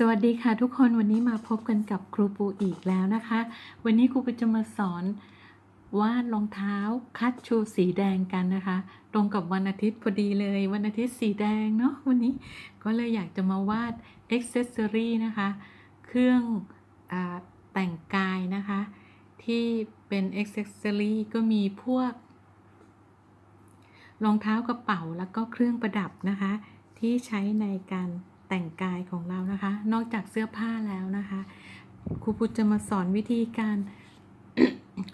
สวัสดีค่ะทุกคนวันนี้มาพบกันกับครูปูอีกแล้วนะคะ วันนี้ครูปูจะมาสอนวาดรองเท้าคัดชูสีแดงกันนะคะ ตรงกับวันอาทิตย์พอดีเลย วันอาทิตย์สีแดงเนาะวันนี้ก็เลยอยากจะมาวาดอ็อกเซสซอรีนะคะ เครื่องอแต่งกายนะคะ ที่เป็นอ็อกเซสซอรีก็มีพวกรองเท้ากระเป๋าแล้วก็เครื่องประดับนะคะ ที่ใช้ในการ แต่งกายของเรานะคะ นอกจากเสื้อผ้าแล้วนะคะ ครูพุทธจะมาสอนวิธีการ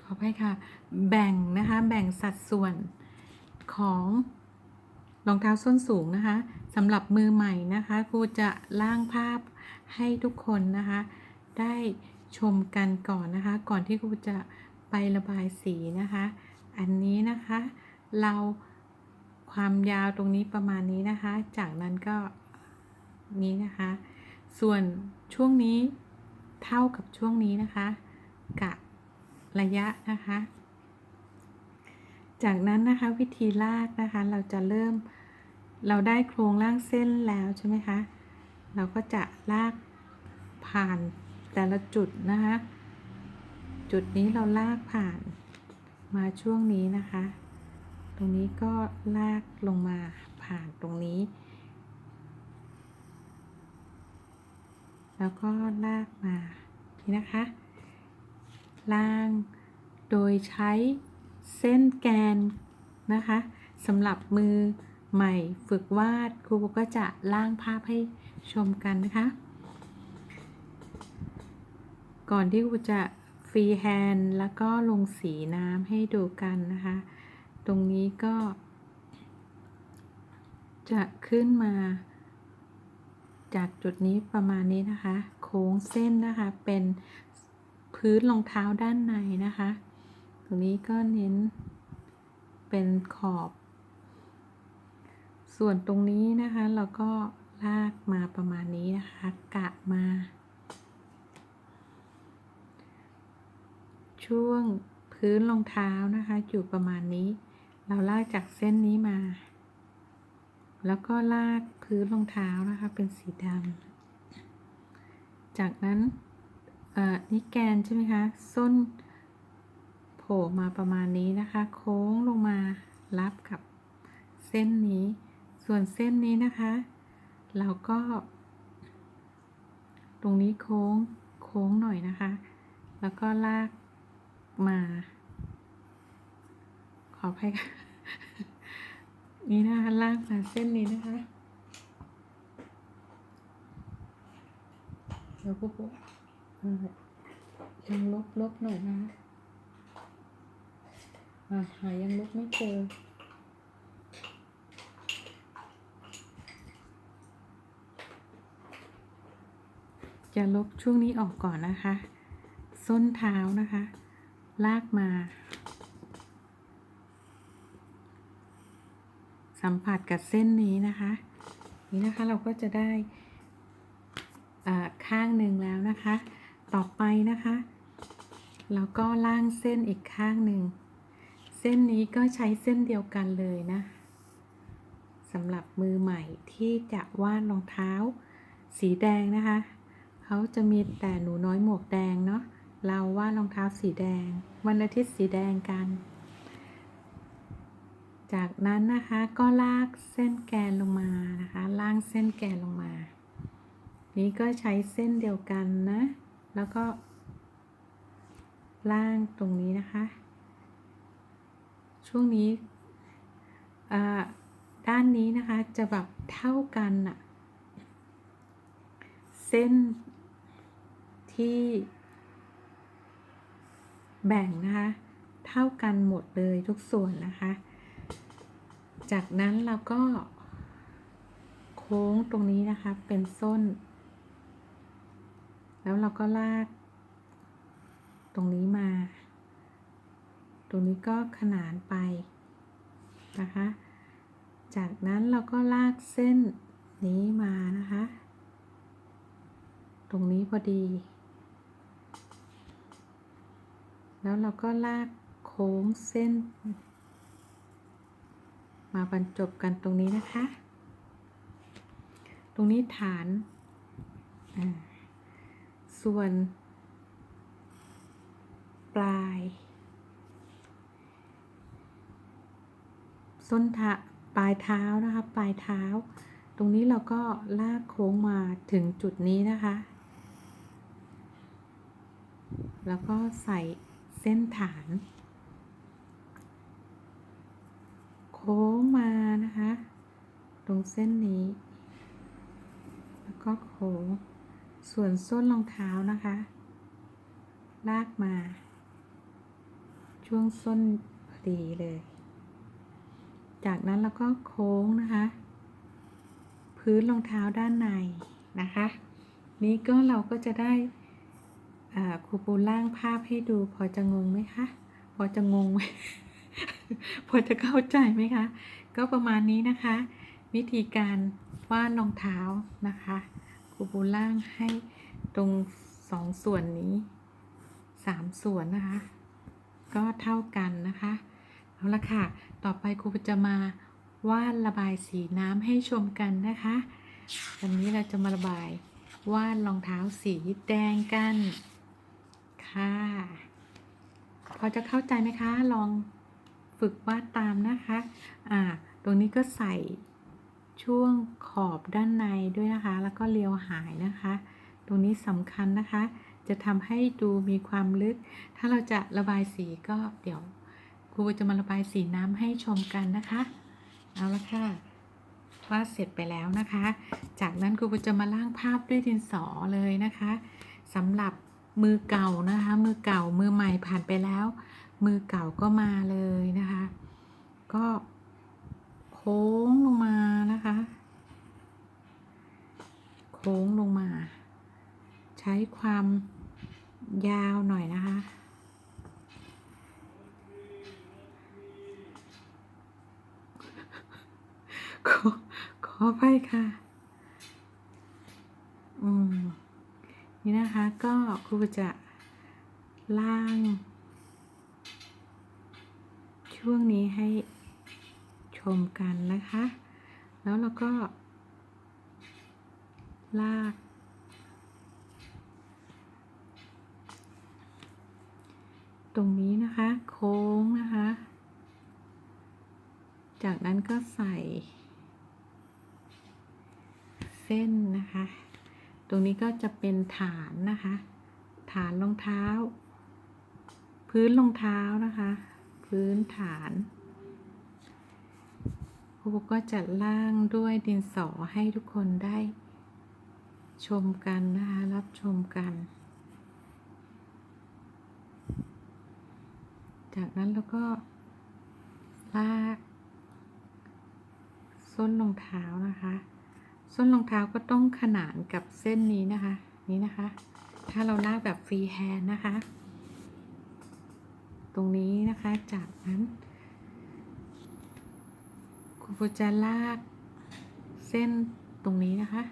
ขออภัยค่ะ แบ่งนะคะ แบ่งสัดส่วนของรองเท้าส้นสูงนะคะสำหรับมือใหม่นะคะครูจะล่างภาพให้ทุกคนนะคะ ได้ชมกันก่อนนะคะ ก่อนที่ครูจะไประบายสีนะคะ อันนี้นะคะ เราความยาวตรงนี้ประมาณนี้นะคะ จากนั้นก็ นี้นะคะ ส่วนช่วงนี้เท่ากับช่วงนี้นะคะกะระยะนะคะ จากนั้นนะคะวิธีลากนะคะเราจะเริ่มเราได้โครงล่างเส้นแล้วใช่ไหมคะ เราก็จะลากผ่านแต่ละจุดนะคะ จุดนี้เราลากผ่านมาช่วงนี้นะคะ ตรงนี้ก็ลากลงมาผ่านตรงนี้ แล้วก็ลากมานี่นะคะ ล่างโดยใช้เส้นแกนนะคะสำหรับมือใหม่ฝึกวาดครูก็จะล่างภาพให้ชมกันนะคะ ก่อนที่ครูจะฟรีแฮนด์แล้วก็ลงสีน้ำให้ดูกันนะคะ ตรงนี้ก็ จะขึ้นมา จากจุดนี้ประมาณนี้นะคะ โค้งเส้นนะคะเป็นพื้นรองเท้าด้านในนะคะ ตรงนี้ก็เน้นเป็นขอบ ส่วนตรงนี้นะคะเราก็ลากมาประมาณนี้นะคะ กะมา ช่วงพื้นรองเท้านะคะ อยู่ประมาณนี้ เราลากจากเส้นนี้มา แล้วก็ลากพื้นรองเท้านะคะ เป็นสีดำจากนั้นนี่แกนใช่ไหมคะ ส้นโผล่มาประมาณนี้นะคะ โค้งลงมารับกับเส้นนี้ ส่วนเส้นนี้นะคะ เราก็ ตรงนี้โค้งโค้งหน่อยนะคะ แล้วก็ลากมา ขออภัยค่ะ นี่นะคะลากมาเส้นนี้นะคะเดี๋ยวปุ๊บปุ๊บยังลบลบหน่อยนะอ่าหายังลบไม่เจอจะลบช่วงนี้ออกก่อนนะคะ ส้นเท้านะคะ ลากมา สัมผัสกับเส้นนี้นะคะ นี่นะคะเราก็จะได้ข้างหนึ่งแล้วนะคะ ต่อไปนะคะเราก็ล่างเส้นอีกข้างหนึ่ง เส้นนี้ก็ใช้เส้นเดียวกันเลยนะสำหรับมือใหม่ที่จะวาดรองเท้า สีแดงนะคะเขาจะมีแต่หนูน้อยหมวกแดงเนาะเราวาดรองเท้าสีแดง วันอาทิตย์สีแดงกัน จากนั้นนะคะก็ลากเส้นแกนลงมานะคะ ล่างเส้นแกนลงมา นี้ก็ใช้เส้นเดียวกันนะ แล้วก็ ล่างตรงนี้นะคะ ช่วงนี้ด้านนี้นะคะจะแบบเท่ากันอะเส้นที่แบ่งนะคะ เท่ากันหมดเลยทุกส่วนนะคะ จากนั้นเราก็ โค้งตรงนี้นะคะ เป็นส้น แล้วเราก็ลาก ตรงนี้มา ตรงนี้ก็ขนานไปนะคะ จากนั้นเราก็ลากเส้นนี้มานะคะ ตรงนี้พอดี แล้วเราก็ลากโค้งเส้น มาบรรจบกันตรงนี้นะคะ ตรงนี้ฐาน ส่วน ปลาย ส้นเท้าปลายเท้านะคะ ปลายเท้า ตรงนี้เราก็ลากโค้งมาถึงจุดนี้นะคะ แล้วก็ใส่เส้นฐาน โค้งมานะคะ ตรงเส้นนี้ แล้วก็โค้ง ส่วนส้นรองเท้านะคะ ลากมา ช่วงส้นพอดีเลย จากนั้นเราก็โค้งนะคะ พื้นรองเท้าด้านในนะคะ นี้ก็เราก็จะได้ครูปูล่างภาพให้ดูพอจะงงไหมคะ พอจะงงไหม พอจะเข้าใจไหมคะ ก็ประมาณนี้นะคะ วิธีการวาดรองเท้านะคะครูปูล่างให้ตรงสองส่วนนี้สามส่วนนะคะ ก็เท่ากันนะคะเอาละค่ะ ต่อไปครูจะมาวาดระบายสีน้ำให้ชมกันนะคะวันนี้เราจะมาระบายวาดรองเท้าสีแดงกันค่ะ พอจะเข้าใจไหมคะ ลอง ฝึกวาดตามนะคะ อ่า ตรงนี้ก็ใส่ช่วงขอบด้านในด้วยนะคะ แล้วก็เลียวหายนะคะ ตรงนี้สำคัญนะคะ จะทำให้ดูมีความลึก ถ้าเราจะระบายสีก็เดี๋ยวครูจะมาระบายสีน้ำให้ชมกันนะคะ เอาละค่ะวาดเสร็จไปแล้วนะคะ จากนั้นครูจะมาล่างภาพด้วยดินสอเลยนะคะสำหรับมือเก่านะคะ มือเก่ามือใหม่ผ่านไปแล้ว มือเก่าก็มาเลยนะคะ ก็โค้งลงมานะคะ โค้งลงมา ใช้ความยาวหน่อยนะคะ ขอขอไปค่ะ อืม นี่นะคะก็ครูจะล่าง ช่วงนี้ให้ชมกันนะคะ แล้วเราก็ ลาก ตรงนี้นะคะ โค้งนะคะ จากนั้นก็ใส่ เส้นนะคะ ตรงนี้ก็จะเป็นฐานนะคะ ฐานรองเท้า พื้นรองเท้านะคะ พื้นฐานครูก็จะล่างด้วยดินสอให้ทุกคนได้ชมกันนะคะรับชมกัน จากนั้นแล้วก็ลากส้นรองเท้านะคะ ส้นรองเท้าก็ต้องขนานกับเส้นนี้นะคะ นี้นะคะ ถ้าเราลากแบบฟรีแฮนด์นะคะ ตรงนี้นะคะ จากนั้นครูจะลากเส้นตรงนี้นะคะ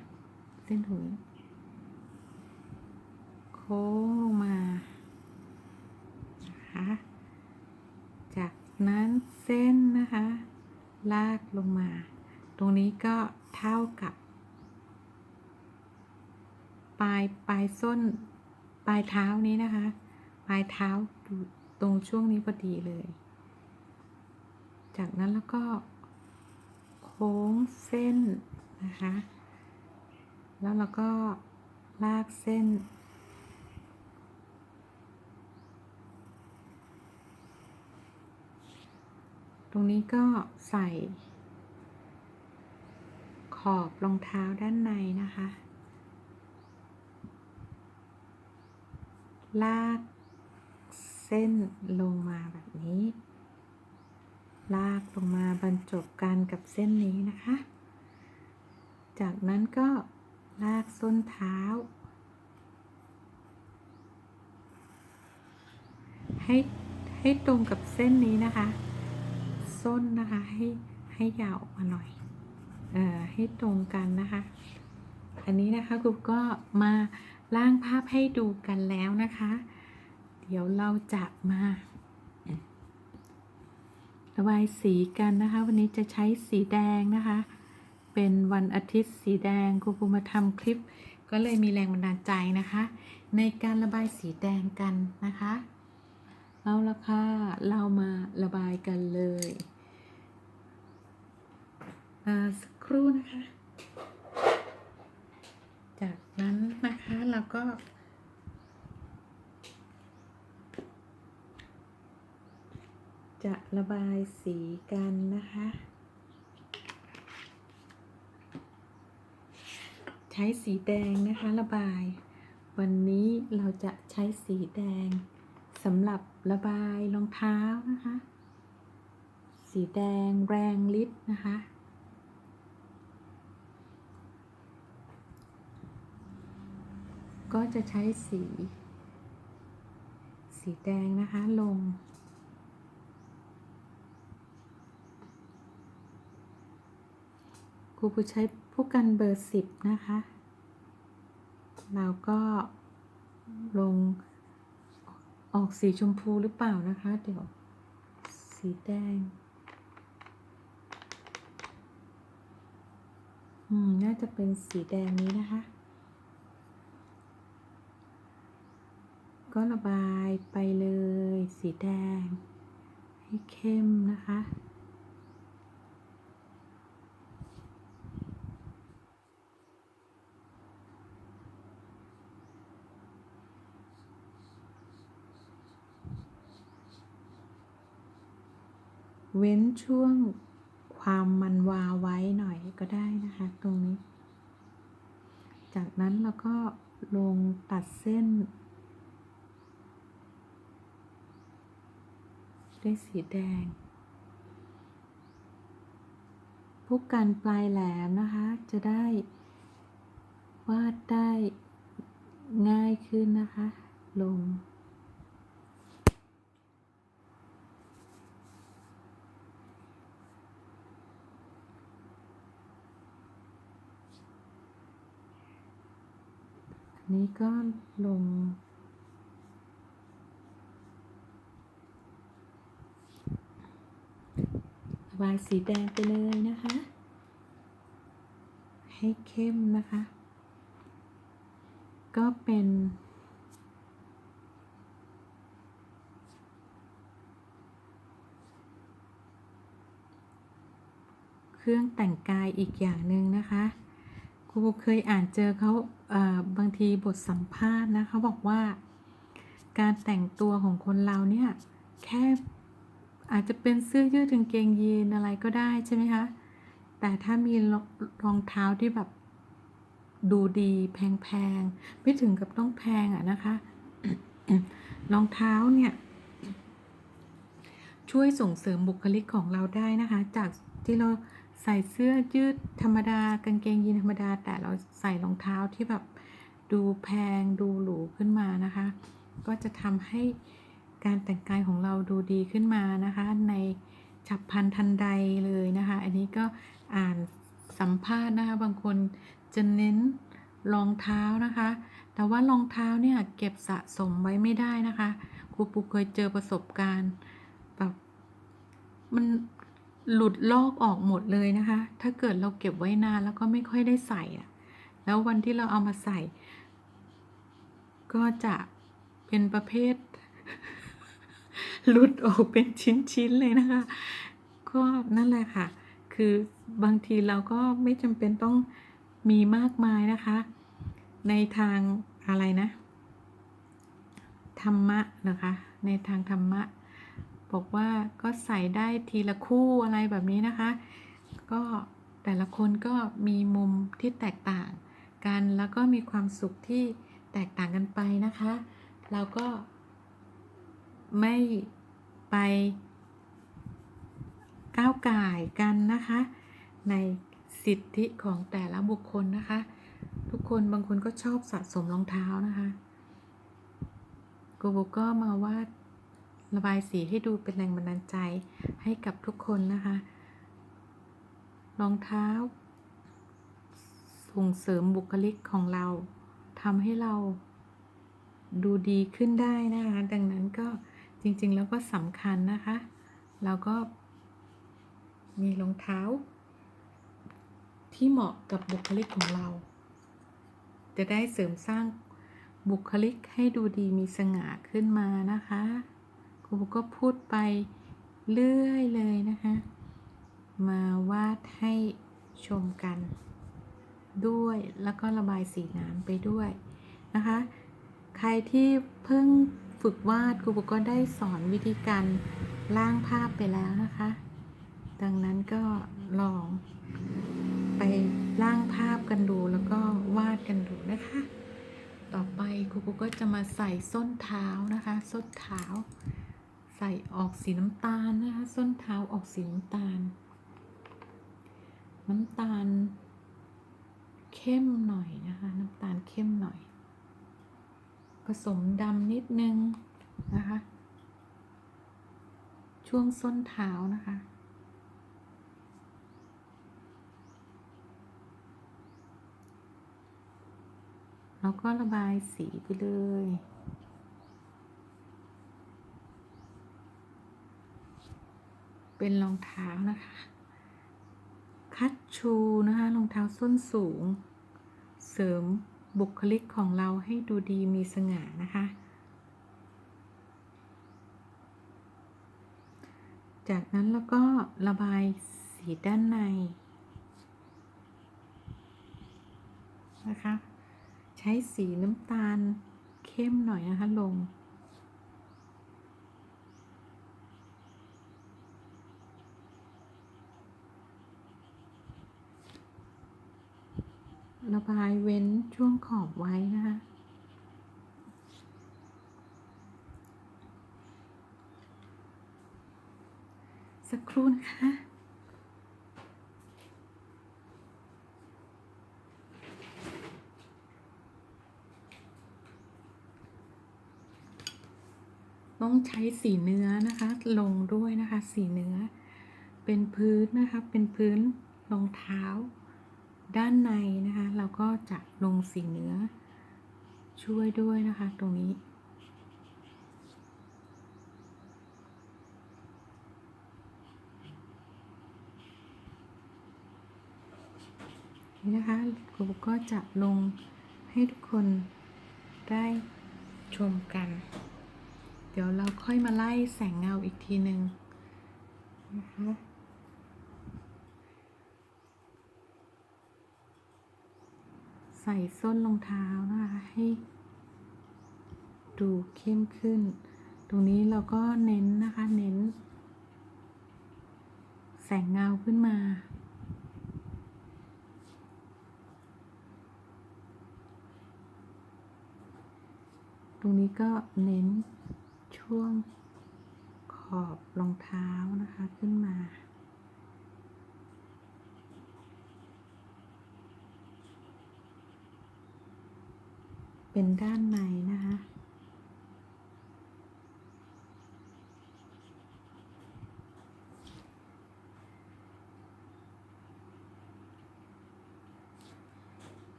เส้นถุงโค้งลงมานะคะจากนั้นเส้นนะคะ ลากลงมา ตรงนี้ก็เท่ากับ ปลายปลายส้น ปลายเท้านี้นะคะ ปลายเท้าอยู่ ตรงช่วงนี้พอดีเลย จากนั้นแล้วก็ โค้งเส้นนะคะ แล้วเราก็ลากเส้น ตรงนี้ก็ใส่ ขอบรองเท้าด้านในนะคะ ลาก ส้นลงมาแบบนี้ ลากลงมาบรรจบกันกับเส้นนี้นะคะ จากนั้นก็ลากส้นเท้า ให้ให้ตรงกับเส้นนี้นะคะ ส้นนะคะให้ให้ยาวออกมาหน่อย เอ่อให้ตรงกันนะคะ อันนี้นะคะครูก็มาล่างภาพให้ดูกันแล้วนะคะ เดี๋ยวเราจะมา ระบายสีกันนะคะ วันนี้จะใช้สีแดงนะคะ เป็นวันอาทิตย์สีแดงครูปูมาทำคลิป ก็เลยมีแรงบันดาลใจนะคะ ในการระบายสีแดงกันนะคะ เอาละค่ะ เรามาระบายกันเลยอ่าสักครู่นะคะ จากนั้นนะคะเราก็ จะระบายสีกันนะคะ ใช้สีแดงนะคะระบาย วันนี้เราจะใช้สีแดงสำหรับระบายรองเท้านะคะ สีแดงแรงฤทธิ์นะคะก็จะใช้สี สีแดงนะคะลง รูผู้ใช้ผู้กันเบอร์สิบนะคะ เราก็ลงออกสีชมพูหรือเปล่านะคะ เดี๋ยวสีแดง อืม น่าจะเป็นสีแดงนี้นะคะ ก็ระบายไปเลยสีแดง ให้เข้มนะคะ เว้นช่วงความมันวาวไว้หน่อยก็ได้นะคะ ตรงนี้ จากนั้นเราก็ลงตัดเส้น ด้วยสีแดงผู้กันปลายแหลมนะคะ จะได้วาดได้ง่ายขึ้นนะคะ ลง อั นี้ก็ลง ระบายสีแดงไปเลยนะคะ ให้เข้มนะคะ ก็เป็นเครื่องแต่งกายอีกอย่างหนึ่งนะคะ ครูเคยอ่านเจอเขาบางทีบทสัมภาษณ์นะเขาบอกว่า การแต่งตัวของคนเราเนี่ยแค่อาจจะเป็นเสื้อยืดกางเกงยีนอะไรก็ได้ใช่ไหมคะแต่ถ้ามีรรองเท้าที่แบบดูดีแพงๆ ไม่ถึงกับต้องแพงอะนะคะ รองเท้าเนี่ย ช่วยส่งเสริมบุคลิกของเราได้นะคะ จากที่เรา ใส่เสื้อยืดธรรมดากางเกงยีนธรรมดา แต่เราใส่รองเท้าที่แบบดูแพงดูหรูขึ้นมานะคะ ก็จะทำให้การแต่งกายของเราดูดีขึ้นมานะคะ ในฉับพลันทันใดเลยนะคะ อันนี้ก็อ่านสัมภาษณ์นะคะบางคนจะเน้นรองเท้านะคะ แต่ว่ารองเท้าเนี่ยเก็บสะสมไว้ไม่ได้นะคะ ครูปูเคยเจอประสบการณ์แบบมัน หลุดลอกออกหมดเลยนะคะ ถ้าเกิดเราเก็บไว้นานแล้วก็ไม่ค่อยได้ใส่อะแล้ววันที่เราเอามาใส่ ก็จะเป็นประเภท หลุดออกเป็นชิ้นๆเลยนะคะ ก็นั่นแหละค่ะ คือบางทีเราก็ไม่จำเป็นต้องมีมากมายนะคะ ในทางอะไรนะ ธรรมะนะคะ ในทางธรรมะ บอกว่าก็ใส่ได้ทีละคู่อะไรแบบนี้นะคะ ก็แต่ละคนก็มีมุมที่แตกต่างกัน แล้วก็มีความสุขที่แตกต่างกันไปนะคะ เราก็ไม่ไปก้าวก่ายกันนะคะ ในสิทธิของแต่ละบุคคลนะคะ ทุกคนบางคนก็ชอบสะสมรองเท้านะคะโกโบก็มาวาด ระบายสีให้ดูเป็นแรงบันดาลใจให้กับทุกคนนะคะรองเท้า ส่งเสริมบุคลิกของเราทำให้เราดูดีขึ้นได้นะคะดังนั้นก็จริงๆแล้วก็สำคัญนะคะ เราก็มีรองเท้า ที่เหมาะกับบุคลิกของเรา จะได้เสริมสร้างบุคลิกให้ดูดีมีสง่าขึ้นมานะคะ รูก็พูดไปเรื่อยเลยนะคะ มาวาดให้ชมกัน ด้วยแล้วก็ระบายสีน้ำไปด้วยนะคะ ใครที่เพิ่งฝึกวาดครูก็ได้สอนวิธีการร่างภาพไปแล้วนะคะ ดังนั้นก็ลองไปร่างภาพกันดูแล้วก็วาดกันดูนะคะ ต่อไปครูก็จะมาใส่ส้นเท้านะคะ ส้นเท้า ส่ออกสีน้ำตาลนะคะ ส้นเท้าออกสีน้ำตาล น้ำตาล เข้มหน่อยนะคะ น้ำตาลเข้มหน่อย ผสมดำนิดนึงนะคะ ช่วงส้นเท้านะคะแล้วก็ระบายสีไปเลย เป็นรองเท้านะคะ คัดชูนะคะรองเท้าส้นสูง เสริมบุคลิกของเราให้ดูดีมีสง่านะคะ จากนั้นแล้วก็ระบายสีด้านในนะคะ ใช้สีน้ำตาลเข้มหน่อยนะคะลง ระบายเว้นช่วงขอบไว้นะคะสักครู่นะคะต้องใช้สีเนื้อนะคะ ลงด้วยนะคะ สีเนื้อ เป็นพื้นนะคะ เป็นพื้นรองเท้า ด้านในนะคะ เราก็จะลงสีเนื้อ ช่วยด้วยนะคะตรงนี้นี่นะคะครูก็จะลงให้ทุกคนได้ชมกัน เดี๋ยวเราค่อยมาไล่แสงเงาอีกทีหนึ่งนะคะ ใส่ส้นรองเท้านะคะให้ ดูเข้มขึ้น ตรงนี้เราก็เน้นนะคะเน้น แสงเงาขึ้นมา ตรงนี้ก็เน้นช่วงขอบรองเท้านะคะขึ้นมา เป็นด้านในนะคะ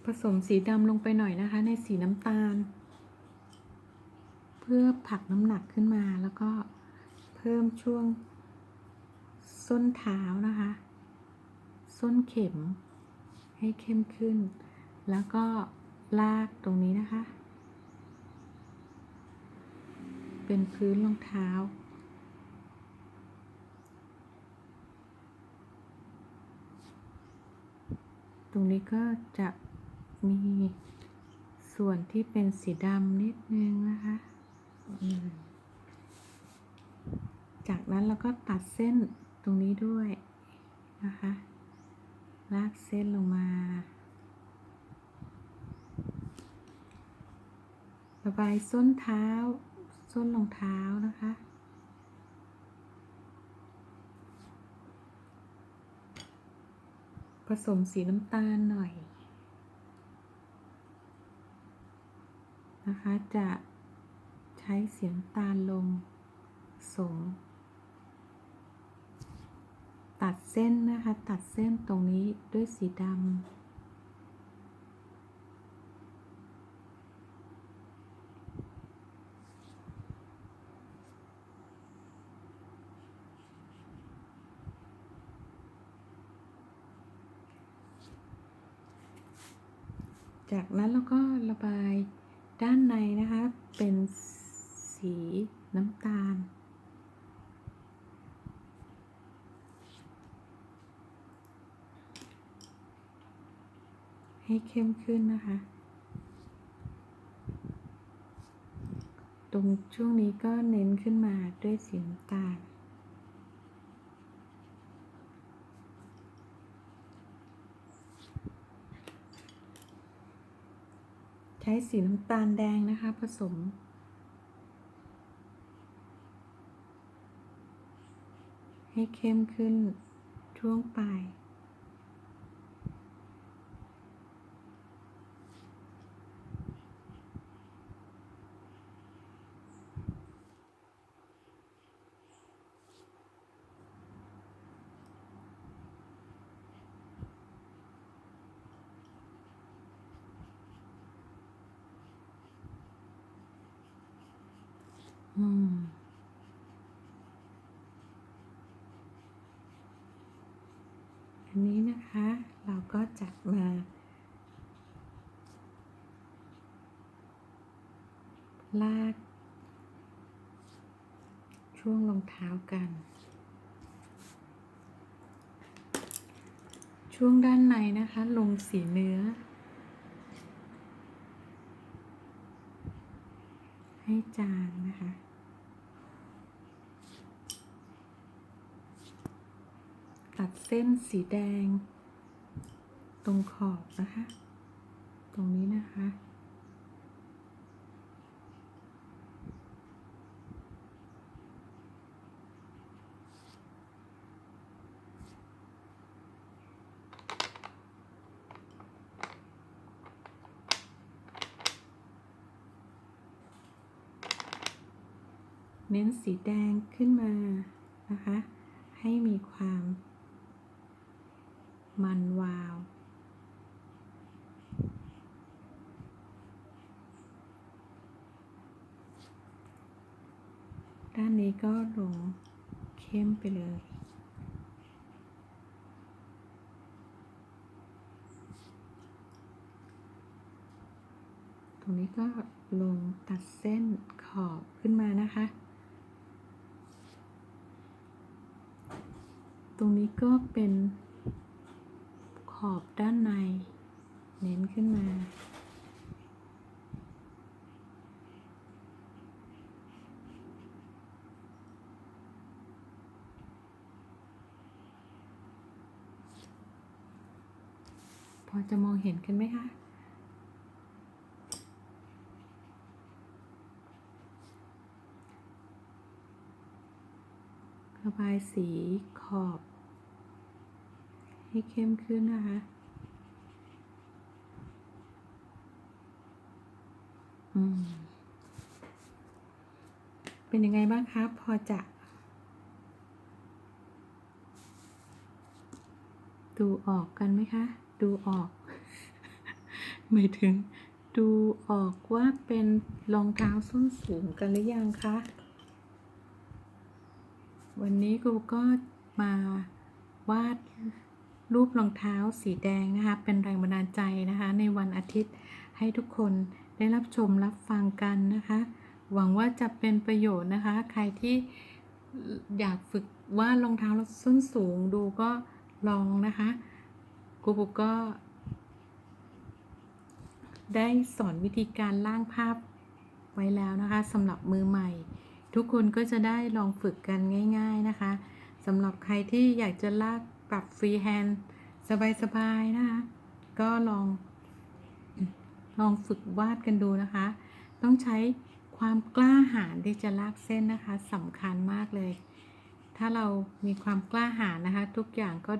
ผสมสีดำลงไปหน่อยนะคะ ในสีน้ำตาล เพื่อผลักน้ำหนักขึ้นมาแล้วก็เพิ่มช่วงส้นเท้านะคะ ส้นเข็มให้เข้มขึ้น แล้วก็ ลากตรงนี้นะคะ เป็นพื้นรองเท้า ตรงนี้ก็จะมีส่วนที่เป็นสีดำนิดนึงนะคะ จากนั้นเราก็ตัดเส้นตรงนี้ด้วยนะคะ ลากเส้นลงมา ระบายส้นเท้า ส้นรองเท้านะคะผสมสีน้ำตาลหน่อย นะคะ จะใช้เสียงตาลลงสงตัดเส้นนะคะ ตัดเส้นตรงนี้ด้วยสีดำ จากนั้นเราก็ระบายด้านในนะคะ เป็นสีน้ำตาล ให้เข้มขึ้นนะคะ ตรงช่วงนี้ก็เน้นขึ้นมาด้วยสีน้ำตาล ใช้สีน้ำตาลแดงนะคะ ผสม ให้เข้มขึ้นช่วงปลาย อืม อันนี้นะคะ เราก็จะมา ลาก ช่วงรองเท้ากัน ช่วงด้านในนะคะ ลงสีเนื้อ ให้จางนะคะตัดเส้นสีแดง ตรงขอบนะคะ ตรงนี้นะคะ เน้นสีแดงขึ้นมา นะคะ ให้มีความ มันวาว ด้านนี้ก็ลงเข้มไปเลยตรงนี้ก็ลงตัดเส้นขอบขึ้นมานะคะ ตรงนี้ก็เป็นขอบด้านใน เน้นขึ้นมา พอจะมองเห็นกันไหมคะ ระบายสีขอบ ให้เข้มขึ้นนะคะอืมเป็นยังไงบ้างคะ พอจะ ดูออกกันไหมคะ ดูออก หมายถึง ดูออกว่าเป็นรองเท้าส้นสูงกันหรือยังคะ วันนี้ครูก็มาวาดรูปรองเท้าสีแดงนะคะ เป็นแรงบันดาลใจนะคะ ในวันอาทิตย์ให้ทุกคนได้รับชมรับฟังกันนะคะ หวังว่าจะเป็นประโยชน์นะคะ ใครที่อยากฝึกวาดรองเท้าส้นสูงดูก็ลองนะคะครูก็ ได้สอนวิธีการล่างภาพไว้แล้วนะคะสำหรับมือใหม่ ทุกคนก็จะได้ลองฝึกกันง่ายๆนะคะสำหรับใครที่อยากจะลากปรับฟรีแฮนด์สบายๆนะคะ ก็ลอง ลองฝึกวาดกันดูนะคะ ต้องใช้ความกล้าหาญที่จะลากเส้นนะคะสำคัญมากเลย ถ้าเรามีความกล้าหาญนะคะ ทุกอย่างก็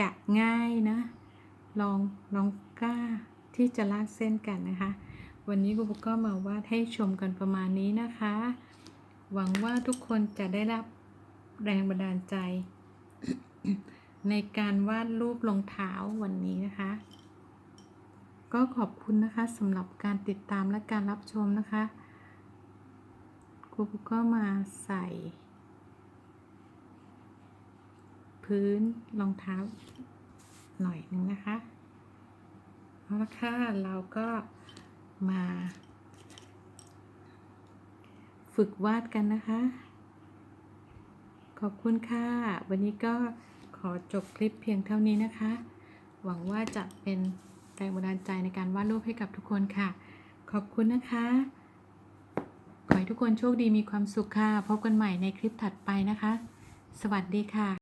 จะง่ายนะ ลองลองกล้าที่จะลากเส้นกันนะคะ วันนี้ครูก็มาวาดให้ชมกันประมาณนี้นะคะ หวังว่าทุกคนจะได้รับแรงบันดาลใจ ในการวาดรูปรองเท้าวันนี้นะคะ ก็ขอบคุณนะคะสำหรับการติดตามและการรับชมนะคะครูก็มาใส่ พื้นรองเท้าหน่อยหนึ่งนะคะ เอาละค่ะ เราก็มา ฝึกวาดกันนะคะ ขอบคุณค่ะ วันนี้ก็ขอจบคลิปเพียงเท่านี้นะคะ หวังว่าจะเป็นแรงบันดาลใจในการวาดรูปให้กับทุกคนค่ะ ขอบคุณนะคะ ขอให้ทุกคนโชคดีมีความสุขค่ะ พบกันใหม่ในคลิปถัดไปนะคะ สวัสดีค่ะ